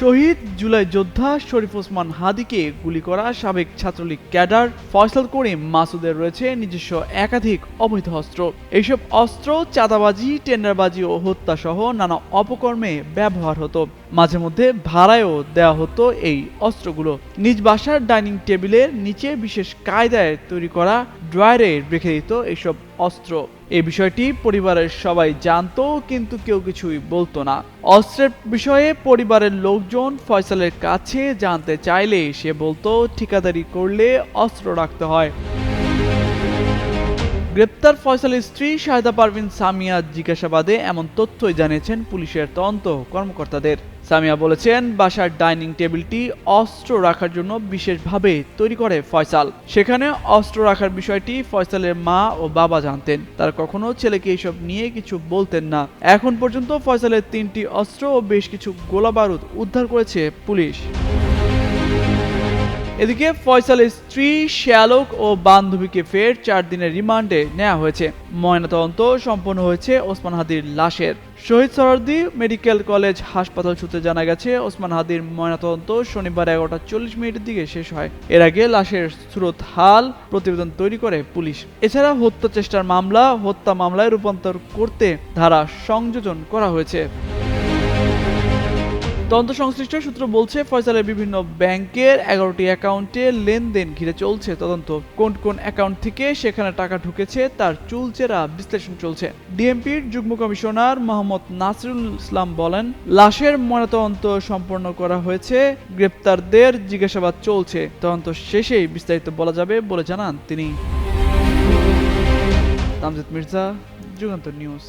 শহীদ জুলাই যোদ্ধা শরীফ ওসমান হাদিকে গুলি করা সাবেক ছাত্রলীগ ক্যাডার ফয়সাল করিম মাসুদের রয়েছে নিজস্ব একাধিক অবৈধ অস্ত্র। এইসব অস্ত্র, চাঁদাবাজি, টেন্ডারবাজি ও হত্যা সহ নানা অপকর্মে ব্যবহার হতো। মাঝে মধ্যে ভাড়ায়ও দেওয়া হতো এই অস্ত্রগুলো। নিজ বাসার ডাইনিং টেবিলের নিচে বিশেষ কায়দায় তৈরি করা ড্রয়ারে রেখে দিত এইসব অস্ত্র। এই বিষয়টি পরিবারের সবাই জানতো, কিন্তু কেউ কিছুই বলতো না। অস্ত্রের বিষয়ে পরিবারের লোকজন ফয়সালের কাছে জানতে চাইলে সে বলতো, ঠিকাদারি করলে অস্ত্র রাখতে হয়। গ্রেপ্তার ফয়সালের স্ত্রী শাহেদা পারভিন সামিয়া জিজ্ঞাসাবাদে এমন তথ্যই জানিয়েছেন পুলিশের তদন্ত কর্মকর্তাদের। সামিয়া বলেছেন, বাসার ডাইনিং টেবিলটি অস্ত্র রাখার জন্য বিশেষভাবে তৈরি করে ফয়সাল। সেখানে অস্ত্র রাখার বিষয়টি ফয়সালের মা ও বাবা জানতেন। তার কখনো ছেলেকে এইসব নিয়ে কিছু বলতেন না। এখন পর্যন্ত ফয়সালের তিনটি অস্ত্র ও বেশ কিছু গোলা বারুদ উদ্ধার করেছে পুলিশ। এদিকে ফয়সালের স্ত্রী শ্যালক ও বান্ধবীকে ফের চার দিনের রিমান্ডে নেওয়া হয়েছে। ময়নাতদন্ত সম্পন্ন হয়েছে ওসমান হাদির লাশের। শহীদ সরদি মেডিকেল কলেজ হাসপাতাল সূত্রে জানা গেছে, ওসমান হাদির ময়নাতদন্ত শনিবার এগারোটা চল্লিশ মিনিটের দিকে শেষ হয়। এর আগে লাশের স্রোত হাল প্রতিবেদন তৈরি করে পুলিশ। এছাড়া হত্যা চেষ্টার মামলা, হত্যা মামলায় রূপান্তর করতে ধারা সংযোজন করা হয়েছে। তদন্ত সংশ্লিষ্ট সূত্র বলছে, ফয়সালের বিভিন্ন ব্যাংকের এগারোটি অ্যাকাউন্টে লেনদেন ঘিরে চলছে তদন্ত। কোন কোন অ্যাকাউন্ট থেকে সেখানে টাকা ঢুকেছে তার চুলচেরা বিশ্লেষণ চলছে। ডিএমপির যুগ্ম কমিশনার মোহাম্মদ নাসরুল ইসলাম বলেন, লাশের ময়নাতদন্ত সম্পন্ন করা হয়েছে, গ্রেপ্তারদের জিজ্ঞাসাবাদ চলছে। তদন্ত শেষেই বিস্তারিত বলা যাবে বলে জানান তিনি। তামজিদ মির্জা, যুগান্তর নিউজ।